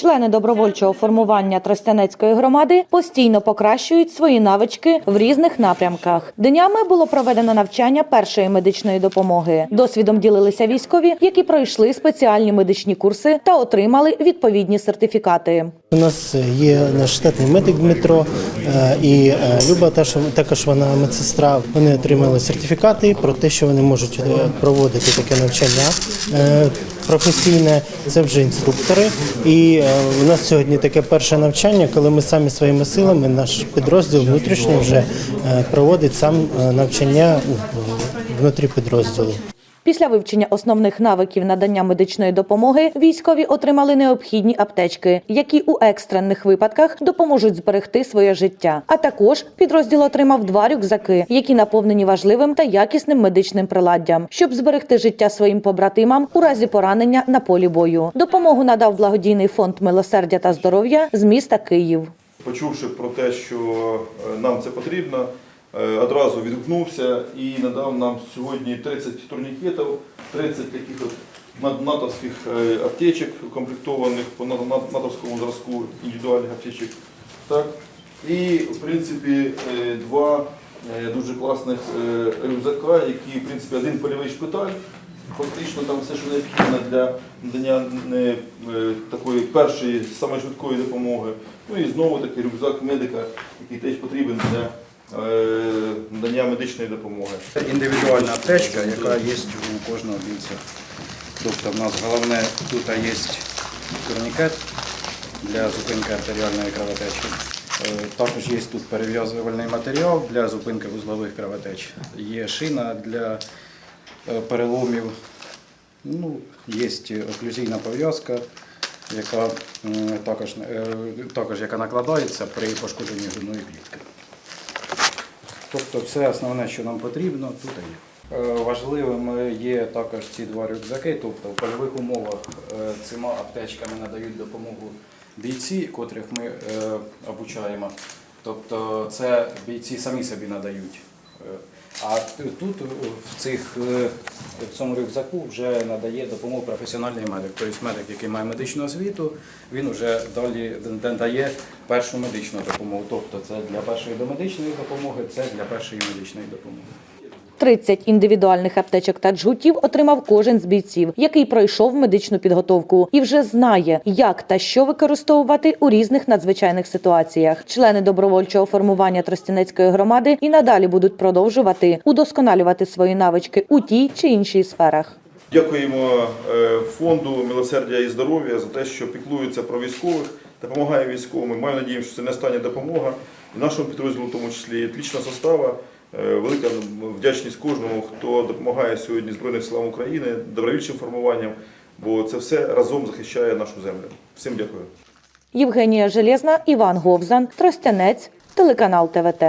Члени добровольчого формування Тростянецької громади постійно покращують свої навички в різних напрямках. Днями було проведено навчання першої медичної допомоги. Досвідом ділилися військові, які пройшли спеціальні медичні курси та отримали відповідні сертифікати. У нас є наш штатний медик Дмитро е, і е, Люба, та також вона медсестра. Вони отримали сертифікати про те, що вони можуть е, проводити таке навчання професійне. Це вже інструктори. І е, у нас сьогодні таке перше навчання, коли ми самі своїми силами, наш підрозділ внутрішній вже е, проводить сам е, навчання внутрі підрозділу. Після вивчення основних навиків надання медичної допомоги військові отримали необхідні аптечки, які у екстрених випадках допоможуть зберегти своє життя. А також підрозділ отримав два рюкзаки, які наповнені важливим та якісним медичним приладдям, щоб зберегти життя своїм побратимам у разі поранення на полі бою. Допомогу надав благодійний фонд милосердя та здоров'я з міста Київ. Почувши про те, що е, нам це потрібно, одразу відгукнувся і надав нам сьогодні 30 турнікетів, 30 таких от натовських е, аптечок, укомплектованих по на- на- натовському зразку індивідуальних аптечок. Так? І, в принципі, е, два е, дуже класних е, рюкзака, які, в принципі, один польовий шпиталь. Фактично там все, що необхідно для надання е, е, такої першої самої швидкої допомоги. Ну і знову таки рюкзак медика, який теж потрібен для е, надання медичної допомоги. Це індивідуальна аптечка, яка є у кожного бійця. Тобто в нас головне тут є турнікет для зупинки артеріальної кровотечі. Е, Також є тут перев'язувальний матеріал для зупинки вузлових кровотеч. Є шина для е, переломів. Ну, є оклюзійна пов'язка, яка також, е, також яка накладається при пошкодженні грудної клітки. Тобто все основне, що нам потрібно, тут є. Важливими є також ці два рюкзаки, тобто в польових умовах е, цими аптечками надають допомогу бійці, котрих ми е, обучаємо. Тобто це бійці самі собі надають. А тут е, в цих е, в цьому рюкзаку вже надає допомогу професіональний медик. Тобто медик, який має медичну освіту, він вже далі дає першу медичну допомогу. Тобто це для першої домедичної допомоги, це для першої медичної допомоги. 30 індивідуальних аптечок та джгутів отримав кожен з бійців, який пройшов медичну підготовку і вже знає, як та що використовувати у різних надзвичайних ситуаціях. Члени добровольчого формування Тростянецької громади і надалі будуть продовжувати удосконалювати свої навички у тій чи іншій сферах. Дякуємо е, фонду милосердя і здоров'я за те, що піклується про військових, допомагає військовим. Маю надію, що це не остання допомога. І нашому підрозділу, в тому числі, отлічна состава. Е, Велика вдячність кожному, хто допомагає сьогодні Збройним силам України, добровільчим формуванням, бо це все разом захищає нашу землю. Всім дякую. Євгенія Железна, Іван Говзан, Тростянець, телеканал ТВТ.